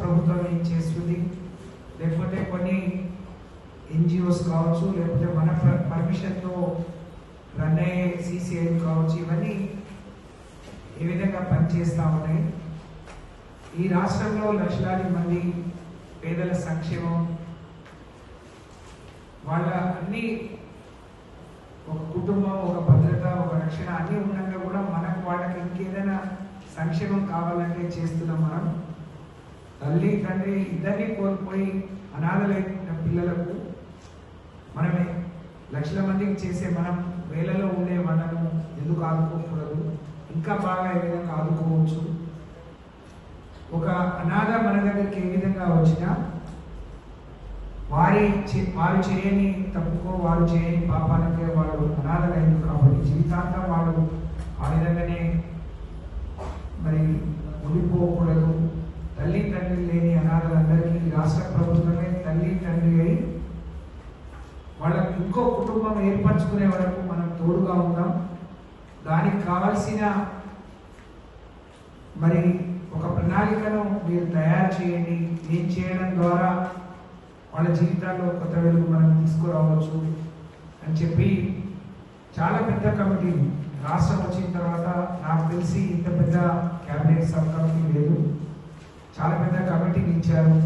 ప్రభుత్వం ఏం చేస్తుంది? లేకపోతే కొన్ని ఎన్జిఓస్ కావచ్చు లేకపోతే మన పర్మిషన్తో రన్ అయ్యే సిసిఐ కావచ్చు ఇవన్నీ ఏ విధంగా పనిచేస్తూ ఉన్నాయి ఈ రాష్ట్రంలో లక్షలాది మంది పేదల సంక్షేమం వాళ్ళ అన్ని ఒక కుటుంబం ఒక భద్రత ఒక రక్షణ అన్నీ ఉండగా కూడా మనకు వాళ్ళకి ఇంకేదైనా సంక్షేమం కావాలంటే చేస్తున్నాం మనం. తల్లి తండ్రి ఇద్దరిని కోల్పోయి అనాథలైన పిల్లలకు మనమే లక్షల మందికి చేసే మనం వేలలో ఉండే మనము ఎందుకు ఆదుకోకూడదు? ఇంకా బాగా ఏ విధంగా ఆదుకోవచ్చు? ఒక అనాథ మన దగ్గరికి ఏ విధంగా వచ్చినా వారి వారు చేయని తప్పుకో వారు చేయని పాపాలకే వాళ్ళు అనాథలైంది కాబట్టి జీవితాంతం వాళ్ళు ఆ విధంగానే మరి ఉండిపోకూడదు. తల్లి తండ్రి లేని అనాథలందరికీ రాష్ట్ర ప్రభుత్వమే తల్లి తండ్రి అయి వాళ్ళకి ఇంకో కుటుంబం ఏర్పరచుకునే వరకు మనం తోడుగా ఉందాం. దానికి కావాల్సిన మరి ఒక ప్రణాళికను మీరు తయారు చేయండి. ఏం చేయడం ద్వారా వాళ్ళ జీవితాల్లో కొత్త వెలుగు మనం తీసుకురావచ్చు అని చెప్పి చాలా పెద్ద కమిటీ రాష్ట్రం వచ్చిన తర్వాత నాకు తెలిసి ఇంత పెద్ద క్యాబినెట్ సబ్ కమిటీ లేదు. మట్టినిచ్చారు